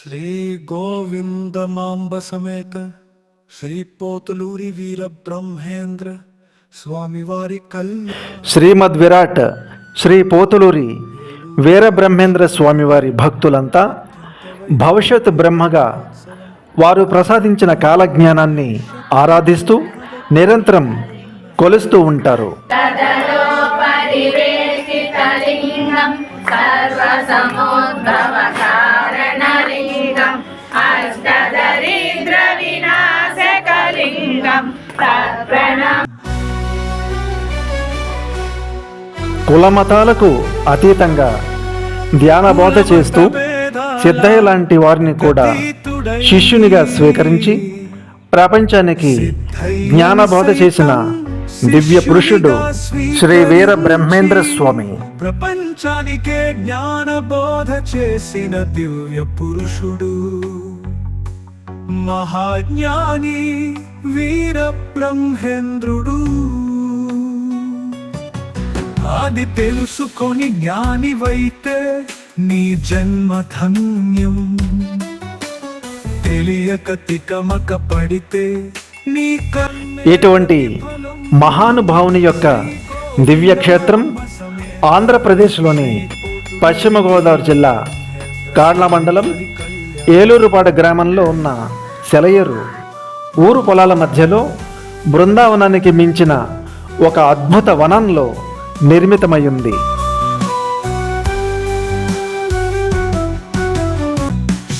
శ్రీ గోవిందమాంబ సమేత శ్రీ పోతులూరి వీర బ్రహ్మేంద్ర స్వామివారి కల్ శ్రీమద్ విరాట్ శ్రీ పోతులూరి వీర బ్రహ్మేంద్ర స్వామివారి భక్తులంతా భవిష్యత్ బ్రహ్మగా వారు ప్రసాదించిన కాలజ్ఞానాన్ని ఆరాధిస్తూ నిరంతరం కొలుస్తూ ఉంటారు. సర్వసమోద్భవ కులమతాలకు అతీతంగా ధ్యాన బోధ చేస్తూ సిద్ధయ్య లాంటి వారిని కూడా శిష్యునిగా స్వీకరించి ప్రపంచానికి జ్ఞానబోధ చేసిన దివ్య పురుషుడు శ్రీ వీర బ్రహ్మేంద్ర స్వామి. ప్రపంచానికే జ్ఞానబోధ చేసిన దివ్య పురుషుడు. మహాజ్ఞాని. వీర బ్రహ్మేంద్రుడు అది తెలుసుకొని జ్ఞానివైతే నీ జన్మ ధన్యం. తెలియక తికమక పడితే నీ ఇటువంటి మహానుభావుని యొక్క దివ్య క్షేత్రం ఆంధ్రప్రదేశ్లోని పశ్చిమ గోదావరి జిల్లా కాడ్ల మండలం ఏలూరుపాడ గ్రామంలో ఉన్న సెలయేరు ఊరు పొలాల మధ్యలో బృందావనానికి మించిన ఒక అద్భుత వనంలో నిర్మితమైంది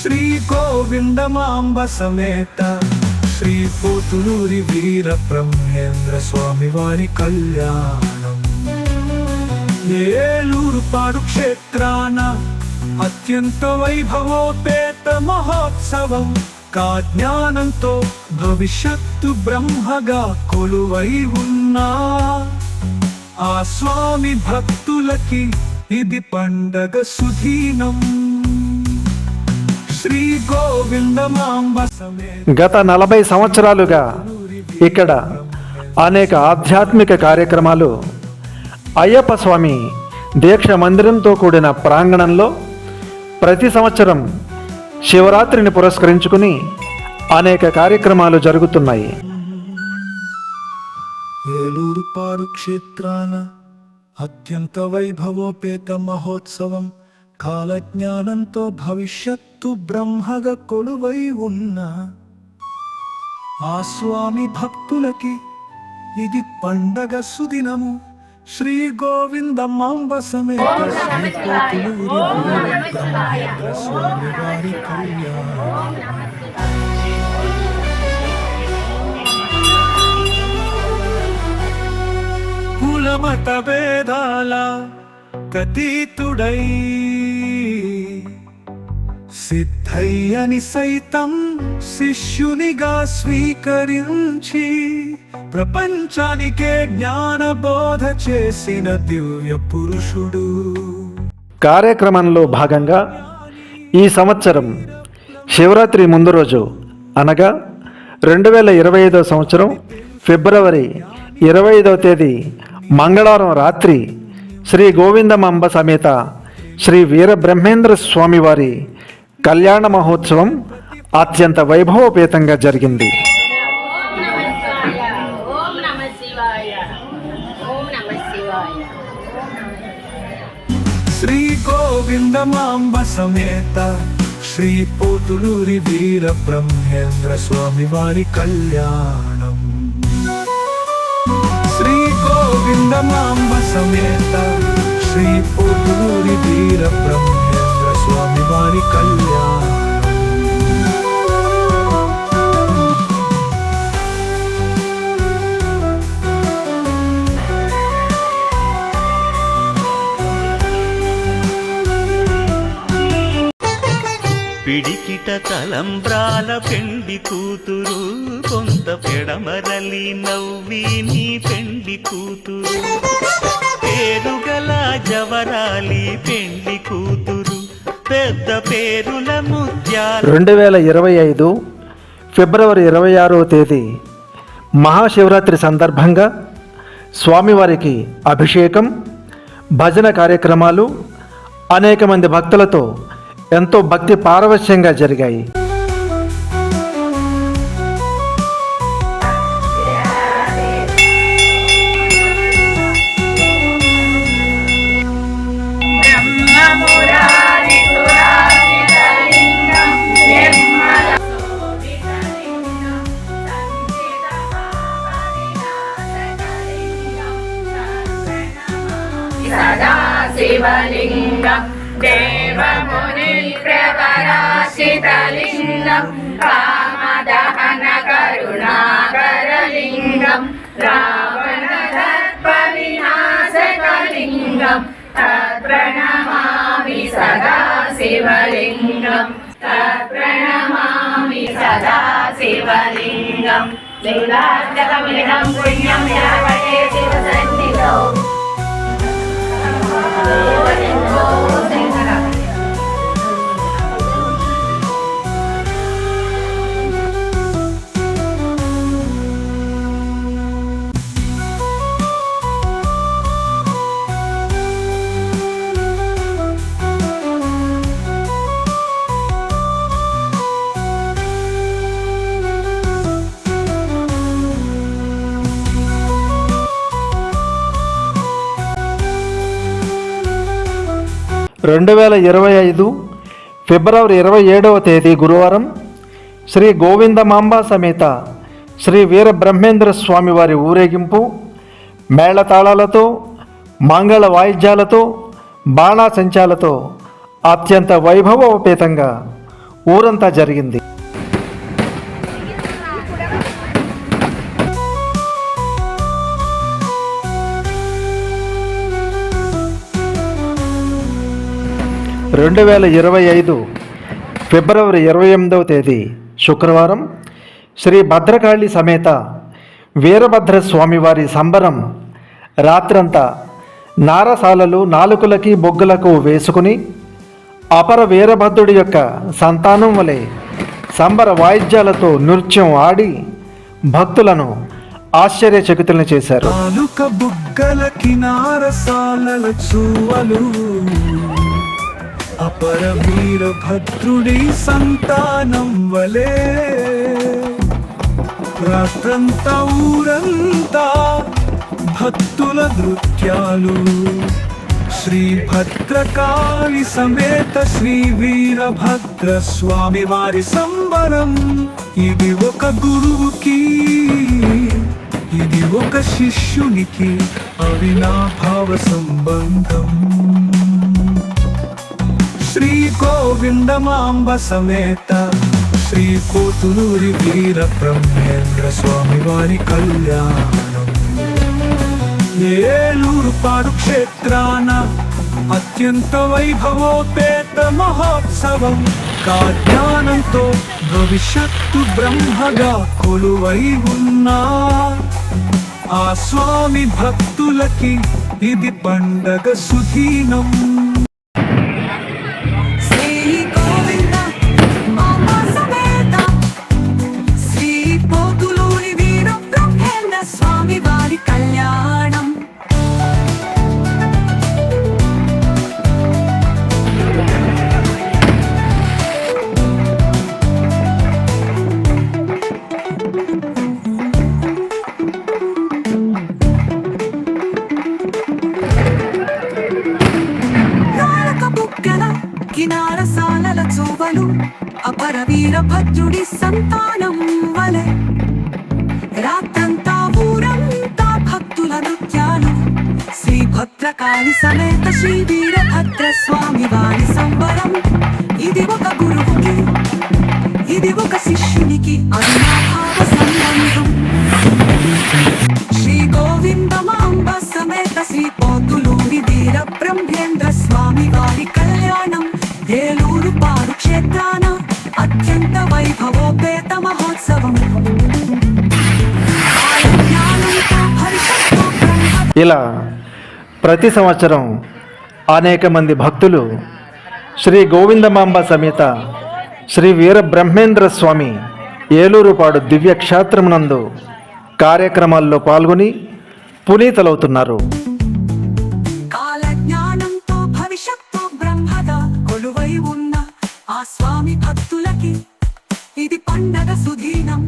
శ్రీ గోవిందమాంబ సమేత శ్రీ పోతులూరి వీర బ్రహ్మేంద్ర స్వామి వారి కళ్యాణం. ఏలూరు పాడు క్షేత్రాన అత్యంత వైభవోపేత మహోత్సవం. కాజ్ఞానంతో భవిష్యత్తు బ్రహ్మగా కొలువై ఉన్నా. ఆ స్వామి భక్తులకి ఇది పండగ సుధీనం. శ్రీ గోవిందమాంబ గత నలభై సంవత్సరాలుగా ఇక్కడ అనేక ఆధ్యాత్మిక కార్యక్రమాలు అయ్యప్ప స్వామి దీక్ష మందిరంతో కూడిన ప్రాంగణంలో ప్రతి సంవత్సరం శివరాత్రిని పురస్కరించుకుని అనేక కార్యక్రమాలు జరుగుతున్నాయి. ఏలూరు పాడు క్షేత్రాన అత్యంత వైభవోపేత మహోత్సవం కాలజ్ఞానంతో భవిష్యత్తు బ్రహ్మగా కొలువై ఉన్న ఆ స్వామి భక్తులకి ఇది పండగ సుదినము. శ్రీ గోవిందమాంబ స్వామి వారి కులమత భేదాల కతీతుడై సిద్ధయ్యని సైతం శిష్యునిగా స్వీకరించి ప్రపంచానికే జ్ఞానబోధ చేసిన దివ్య పురుషుడు. కార్యక్రమంలో భాగంగా ఈ సంవత్సరం శివరాత్రి ముందు రోజు అనగా రెండు వేల ఇరవై ఐదో సంవత్సరం ఫిబ్రవరి ఇరవై ఐదవ తేదీ మంగళవారం రాత్రి శ్రీ గోవిందమాంబ సమేత శ్రీ వీరబ్రహ్మేంద్ర స్వామివారి కళ్యాణ మహోత్సవం అత్యంత వైభవపేతంగా జరిగింది. శ్రీ గోవిందమాంబ సమేత శ్రీ పోతులూరి వీర బ్రహ్మేంద్ర స్వామి వారి కళ్యాణం. శ్రీ గోవిందమాంబ సమేత శ్రీ పోతులూరి వీర బ్రహ్మ వారి కళ్యాణం. పిడికిట తలంబ్రాల పెండి కూతురు కొంత పెడమరలి నవ్వి నీ పెండి కూతురు. పేరుగల జవరాలి పెండి కూతురు. పెద్ద పేరుల ముత్యాల. రెండు వేల ఇరవై ఐదు ఫిబ్రవరి ఇరవై ఆరవ తేదీ మహాశివరాత్రి సందర్భంగా స్వామివారికి అభిషేకం భజన కార్యక్రమాలు అనేక మంది భక్తులతో ఎంతో భక్తి పారవశ్యంగా జరిగాయి. శివలింగం దేవమునిప్రవరాశితలింగం కామదహన కరుణాకరలింగం రావణదర్ప వినాశకలింగం తత్ప్రణమామి సదా శివలింగం తత్ప్రణమామి సదా శివలింగం లింగార్థకమిదం పుణ్యం యావతే రెండు వేల ఇరవై ఐదు ఫిబ్రవరి ఇరవై ఏడవ తేదీ గురువారం శ్రీ గోవిందమాంబ సమేత శ్రీ వీర బ్రహ్మేంద్ర స్వామి వారి ఊరేగింపు మేళతాళాలతో మంగళ వాయిద్యాలతో బాణాసంచాలతో అత్యంత వైభవోపేతంగా ఊరంతా జరిగింది. రెండు వేల ఇరవై ఐదు ఫిబ్రవరి ఇరవై ఎనిమిదవ తేదీ శుక్రవారం శ్రీ భద్రకాళి సమేత వీరభద్ర స్వామివారి సంబరం రాత్రంతా నారసాలలు నాలుకలకి బొగ్గులకు వేసుకుని అపర వీరభద్రుడి యొక్క సంతానం వలె సంబర వాయిద్యాలతో నృత్యం ఆడి భక్తులను ఆశ్చర్యచకితులను చేశారు. అపర వీరభద్రుడి సంతానం వలే రాత్రంతా ఊరంతా భక్తుల నృత్యాలు. శ్రీ భద్రకాళి సమేత శ్రీ వీరభద్ర స్వామి వారి సంబరం. ఇది ఒక గురువుకి ఇది ఒక శిష్యునికి అవినాభావ సంబంధం. శ్రీ గోవిందమాంబ సమేత శ్రీ కోతులూరి వీర బ్రహ్మేంద్ర స్వామి వారి కళ్యాణం. ఏలూరు పాడు క్షేత్రాన అత్యంత వైభవోపేత మహోత్సవం కాజ్ఞానంతో భవిష్యత్తు బ్రహ్మగా కొలువై ఉన్నా. ఆ స్వామి భక్తులకి ఇది పండగ సుధీనం. కినారసాలల చూవలు అపర వీరభద్రుడి సంతానం వలె. రాత్రంతా ఊరంతా భక్తుల నృత్యాలు. శ్రీ భద్రకాళి సమేత శ్రీ వీరభద్ర స్వామి వారి సంబరం. ఇది ఒక గురువుకి ఇది ఒక శిష్యునికి అవినాభావ ఇలా ప్రతి సంవత్సరం అనేక మంది భక్తులు శ్రీ గోవిందమాంబ సమేత శ్రీ వీర బ్రహ్మేంద్ర స్వామి ఏలూరుపాడు దివ్యక్షేత్రమునందు కార్యక్రమాల్లో పాల్గొని పునీతలవుతున్నారు. కాల కొలువై ఉన్న భక్తులకి ఇది పండగ సుధీనం.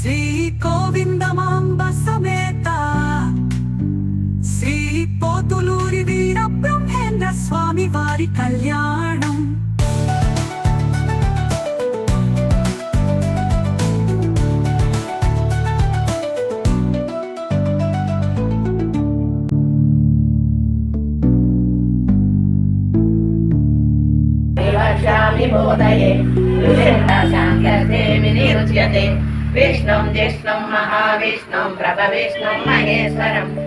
శ్రీ గోవిందమాంబ సమేత. శ్రీ పోతులూరి వీర బ్రహ్మేంద్ర స్వామి వారి కళ్యాణం विवर्षामि बोधये दुष्यन्ताशान्त्यर्थे विनिरुच्यते विष्णुं जिष्णुं महाविष्णुं प्रभविष्णुं महेश्वरम्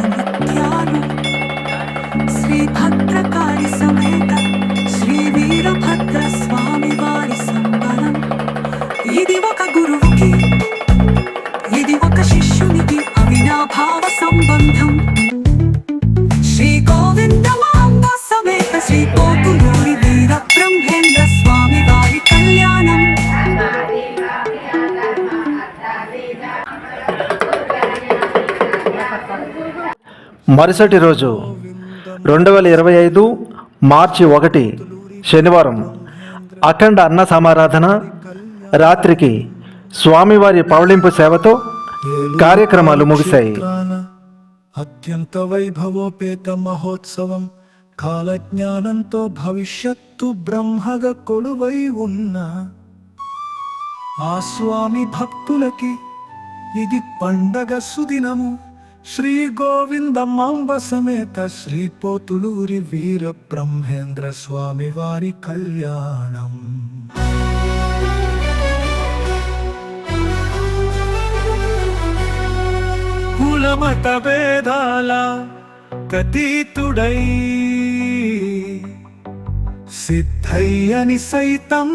మరుసటి రోజు రెండు వేల ఇరవై ఐదు మార్చి ఒకటి శనివారం అఖండ అన్న సమారాధన రాత్రికి స్వామివారి పవళింపు సేవతో కార్యక్రమాలు ముగిశాయి. అత్యంత వైభవోపేత మహోత్సవం కాలజ్ఞానంతో భవిష్యత్తు బ్రహ్మగ కొలువై ఉన్న ఆ స్వామి భక్తులకి ఇది పండగ సుదినము. శ్రీ గోవిందమాంబ సమేత శ్రీ పోతులూరి వీర బ్రహ్మేంద్ర స్వామి వారి కళ్యాణం. కులమత భేదాల కతీతుడై సిద్ధయ్యని సైతం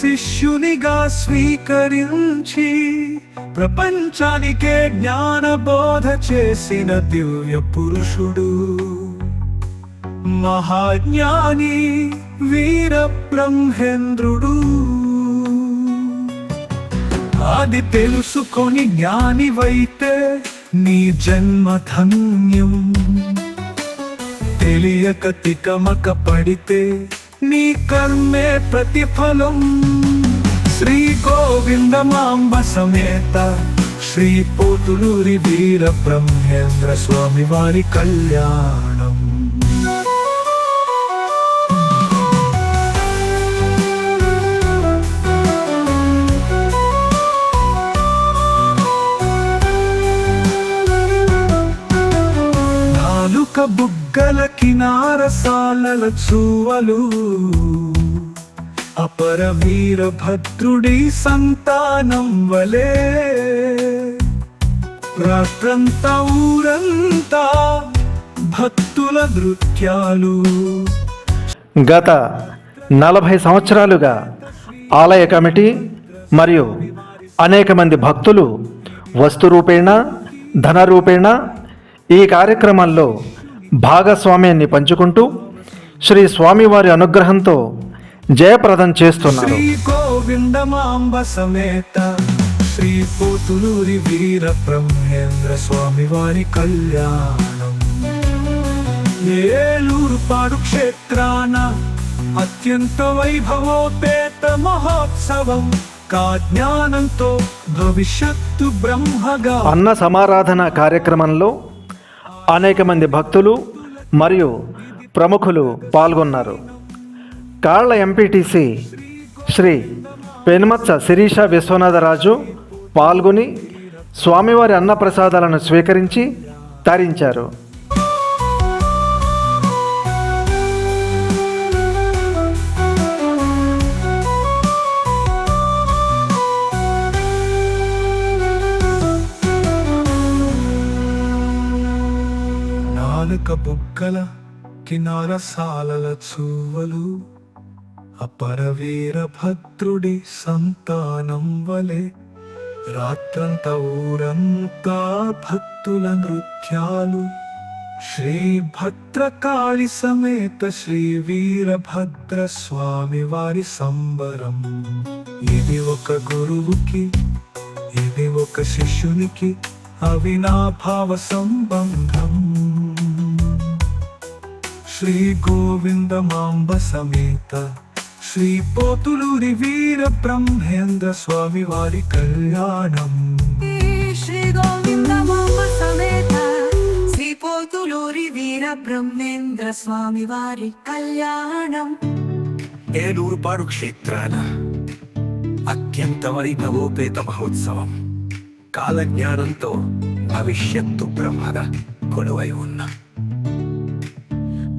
శిష్యునిగా స్వీకరించి ప్రపంచానికే జ్ఞానబోధ చేసిన దివ్య పురుషుడు. మహాజ్ఞాని వీర బ్రహ్మేంద్రుడు. అది తెలుసుకొని జ్ఞానివైతే నీ జన్మ ధన్యం. తెలియక తికమక పడితే నీ కర్మే ప్రతిఫలం. శ్రీ గోవిందమాంబ సమేత శ్రీ పోతులూరి వీర బ్రహ్మేంద్ర స్వామి వారి కళ్యాణం. నాలుక బుగ్గల కినారసాలల చూవలు అపర వీరభద్రుడి సంతానం వలే రాత్రంతా ఊరంతా భక్తుల నృత్యాలు. గత నలభై సంవత్సరాలుగా ఆలయ కమిటీ మరియు అనేక మంది భక్తులు వస్తు రూపేణ ధన రూపేణ ఈ కార్యక్రమంలో భాగస్వామ్యాన్ని పంచుకుంటూ శ్రీ స్వామివారి అనుగ్రహంతో జయప్రదం చేస్తున్నారు. శ్రీ గోవిందమాంబ సమేత శ్రీ పోతులూరి వీర బ్రహ్మేంద్ర స్వామి వారి కళ్యాణం. ఏలూరు పాడు క్షేత్రాన అత్యంత వైభవోపేత మహోత్సవం కాజ్ఞానంతో భవిష్యత్తు బ్రహ్మగా. అన్న సమారాధన కార్యక్రమంలో అనేక మంది భక్తులు మరియు ప్రముఖులు పాల్గొన్నారు. కాళ్ళ ఎంపీటీసీ శ్రీ పెనుమత్స శిరీష విశ్వనాథరాజు పాల్గొని స్వామివారి అన్నప్రసాదాలను స్వీకరించి తరించారు. నాలుక బుగ్గల కినార సాలల చూవలు అపరవీరభద్రుడి సంతానం వలె రాత్రంత ఊరంతా భక్తుల నృత్యాలు. శ్రీ భద్రకాళి సమేత శ్రీ వీరభద్ర స్వామి వారి సంబరం. ఇది ఒక గురువుకి ఇది ఒక శిష్యునికి అవినాభావ సంబంధం. శ్రీ గోవిందమాంబ సమేత శ్రీ పోతులూరి వీర బ్రహ్మేంద్ర స్వామి వారి కళ్యాణం. శ్రీ గోవిందమాంబ సమేత శ్రీ పోతులూరి వీర బ్రహ్మేంద్ర స్వామి వారి కళ్యాణం. ఏలూరు పాడు క్షేత్రాన అత్యంత వైభవోపేత మహోత్సవం. కాలజ్ఞానంతో భవిష్యత్తు బ్రహ్మగా కొలువై ఉన్న.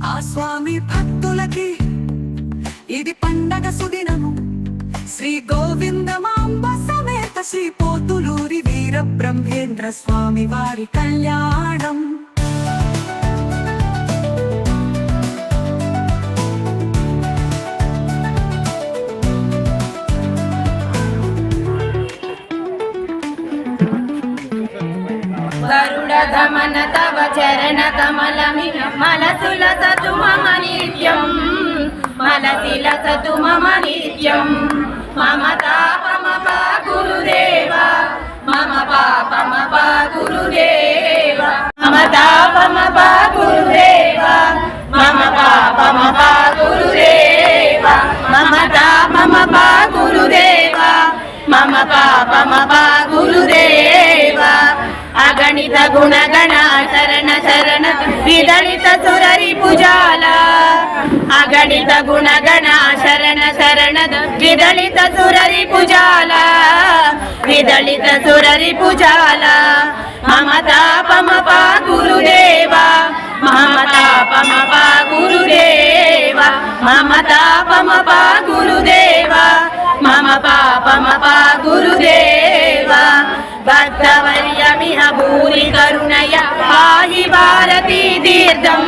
ఆ స్వామి భక్తులకి ఇది పండగ సుదినము. శ్రీ గోవిందమాంబ సమేత శ్రీ పోతులూరి వీర బ్రహ్మేంద్ర స్వామి వారి కళ్యాణం. గరుడగమన తవ చరణ కమలమి మనసుల సతు మమ నిత్యం. మనసిల సతు మమ నిత్యం. మమ తాపమ పా గురుదేవ. మమ పాపమ పా గురుదేవ. మమ తాపమ పా గురుదేవ. మమ పాపమ పా గురుదేవ. మమ తాపమ పా గురుదేవ. మమ విదళిత సురరి పుజాల అగణిత గుణగణ శరణ శరణ విదళిత సురరి పుజాల విదళిత సురరి పుజాల మమతాపమ పా గురుదేవ మమతాపమ పా గురుదేవా మమతాపమ పా గురుదేవ మమ పాపమ పా గురుదేవ భక్తవర్యమిహ భూరి కరుణయ పాహి భారతీ తీర్థం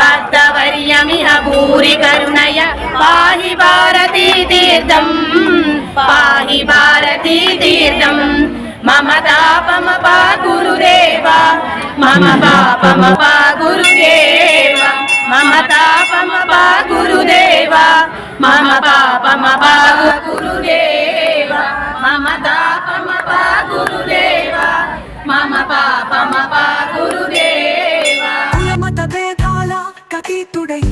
భక్తవర్యమిహ భూరి కరుణయ పాహి భారతీ తీర్థం పాహి భారతీ తీర్థం మమ తాపమ పా గురుదేవ మమ పాపమ పా గురుదేవ మమ తాపమ పా గురుదేవ మమ పాపమ పా గురుదేవ మమ తాపమ పా గురుదేవ. మమ పాపమ పా గురుదేవ. కులమత భేదాల కతీతుడై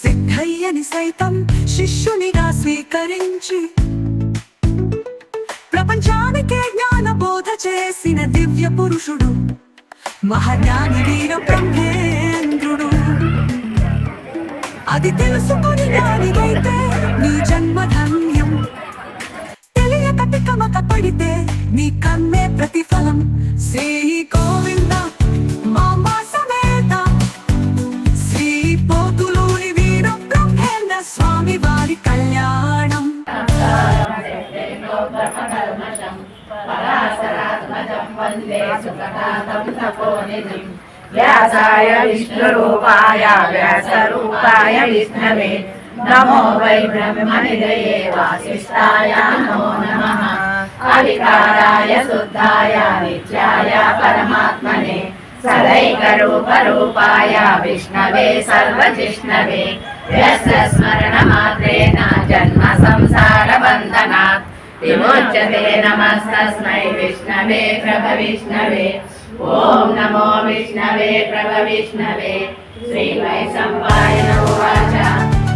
సిద్ధయ్యని సైతం శిష్యునిగా స్వీకరించి ప్రపంచానికే జ్ఞాన బోధ చేసిన దివ్య పురుషుడు మహజ్ఞాని వీర బ్రహ్మేంద్రుడు. అది తెలుసుకుని జ్ఞానిగైతే నీ జన్మధన్య కమక పడితే నీ కన్నే ప్రతిఫలం. శ్రీ గోవింద వ్యాసాయ విష్ణు రూపాయ వ్యాస రూపాయ విష్ణవే नमो वै ब्रह्मनिधये वासिष्ठाय नमो नमः अविकाराय शुद्धाय नित्याय परमात्मने सदैकरूपरूपाय विष्णवे सर्वजिष्णवे यस्य स्मरणमात्रेण जन्म संसारबन्धनात् विमोच्यते नमस्तस्मै विष्णवे प्रभविष्णवे ॐ नमो विष्णवे प्रभविष्णवे श्रीवैशम्पायन उवाच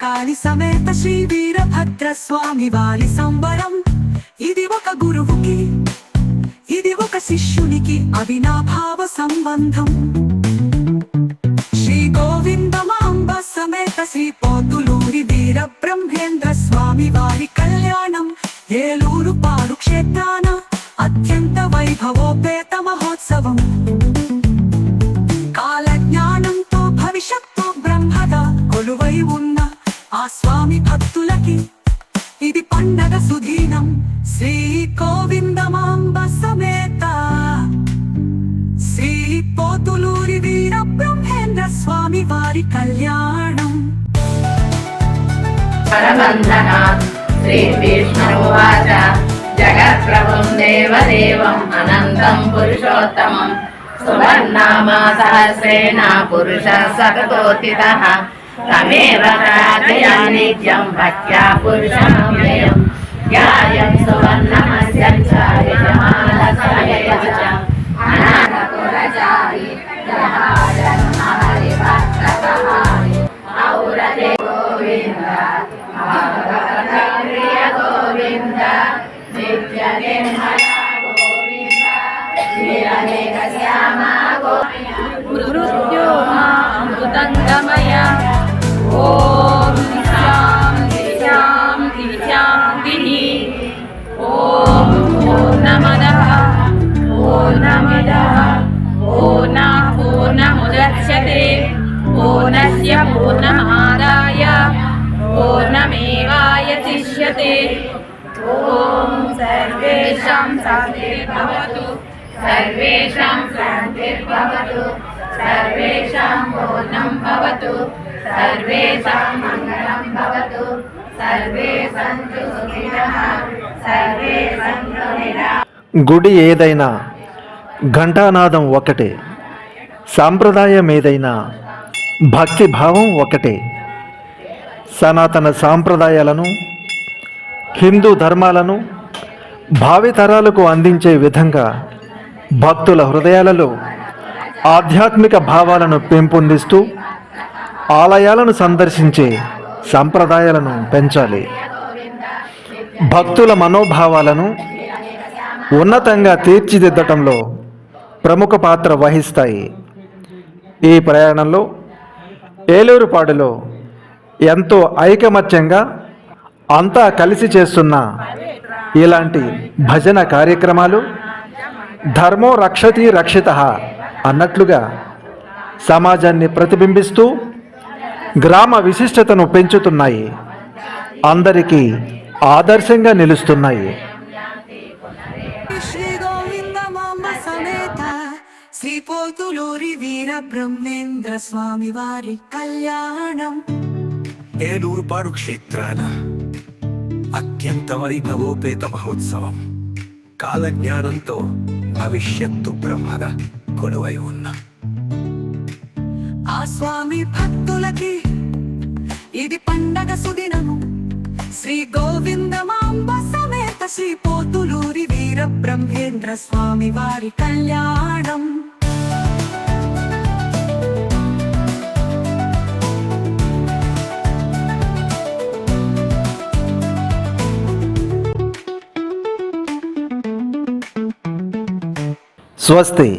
భద్రకాళి సమేత శ్రీ వీరభద్ర స్వామి వారి సంబరం. ఇది ఒక గురువుకి ఇది ఒక శిష్యునికి అవినాభావ సంబంధం. శ్రీ గోవిందమాంబ సమేత శ్రీ పోతులూరి వీర బ్రహ్మేంద్ర స్వామి వారి కళ్యాణం. ఏలూరు పారు క్షేత్రాన అత్యంత వైభవోపేత మహోత్సవం. స్వామి భక్తులకి. ఇది పండగ సుధీనం శ్రీ గోవిందమాంబ సమేత శ్రీ పోతులూరి వీర బ్రహ్మేంద్ర స్వామి వారి కళ్యాణం. పరబంధనాత్ శ్రీవిష్ణువాచ జగత్ప్రభుం దేవదేవం అనంతం పురుషోత్తమం. సువర్ణామా సహస్రేణ పురుష సతతోతిత तमेव राधया नित्यं भक्त्या पुरुषं यं सुवर्णमस्य चारिजमा శాంతిర్భవతు సర్వేషాం శాంతిర్భవతు సర్వేషాం పూర్ణం భవతు సర్వేషాం మంగళం భవతు సర్వే సంతు సుఖినః సర్వే సంతు గుడి ఏదైనా ఘంటానాదం ఒకటే సాంప్రదాయం ఏదైనా భక్తి భావం ఒకటే. సనాతన సాంప్రదాయాలను హిందూ ధర్మాలను భావితరాలకు అందించే విధంగా భక్తుల హృదయాలలో ఆధ్యాత్మిక భావాలను పెంపొందిస్తూ ఆలయాలను సందర్శించే సంప్రదాయాలను పెంచాలి. భక్తుల మనోభావాలను ఉన్నతంగా తీర్చిదిద్దటంలో ప్రముఖ పాత్ర వహిస్తాయి. ఈ ప్రయాణంలో ఏలూరుపాడులో ఎంతో ఐకమత్యంగా అంతా కలిసి చేస్తున్న ఇలాంటి భజన కార్యక్రమాలు ధర్మో రక్షతి రక్షిత అన్నట్లుగా సమాజాన్ని ప్రతిబింబిస్తూ గ్రామ విశిష్టతను పెంచుతున్నాయి. అందరికీ ఆదర్శంగా నిలుస్తున్నాయి. శ్రీ పోతులూరి వీర బ్రహ్మేంద్ర స్వామి వారి కళ్యాణం. ఏలూరుపాడు క్షేత్రాన అత్యంత వైభవోపేత మహోత్సవం కాలజ్ఞానంతో భవిష్యత్తు బ్రహ్మద కొలువై ఉన్న. ఆ స్వామి భక్తులకి ఇది పండగ సుదినము. శ్రీ గోవిందమాంబ సమేత శ్రీ పోతులూరి వీర బ్రహ్మేంద్ర స్వామి వారి కళ్యాణం. స్వస్తి.